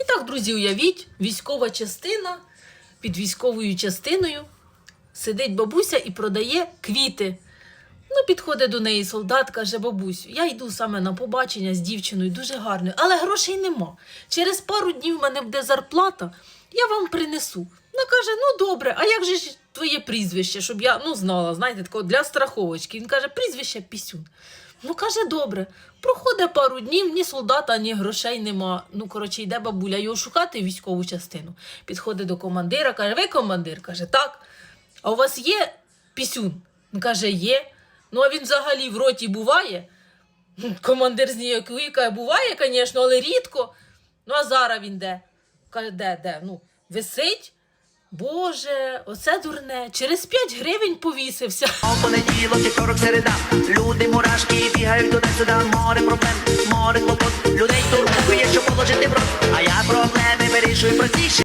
І так, друзі, уявіть, військова частина під військовою частиною сидить бабуся і продає квіти. Ну, підходить до неї солдат, каже, бабусю, я йду саме на побачення з дівчиною, дуже гарною, але грошей нема. Через пару днів в мене буде зарплата, я вам принесу. Вона каже: ну добре, а як же ж твоє прізвище, щоб я ну, знала, знаєте, такого для страховочки. Він каже, прізвище Пісюн. Ну, каже, добре. Проходить пару днів, ні солдата, ні грошей нема. Ну, коротше, йде бабуля його шукати військову частину. Підходить до командира, каже, ви командир? Каже, так. А у вас є пісюн? Він каже, є. Ну, а він взагалі в роті буває. Командир зніяковий каже, буває, звісно, але рідко. Ну, а зараз він де? Каже, де, де? Ну, висить. Боже, оце дурне. Через 5 гривень повісився. О, понеділок, вівторок, середа. Люди мурашки бігають туди-сюди. Море проблем, море клопот. Людей турбує, що положити в рот. А я проблеми вирішую простіше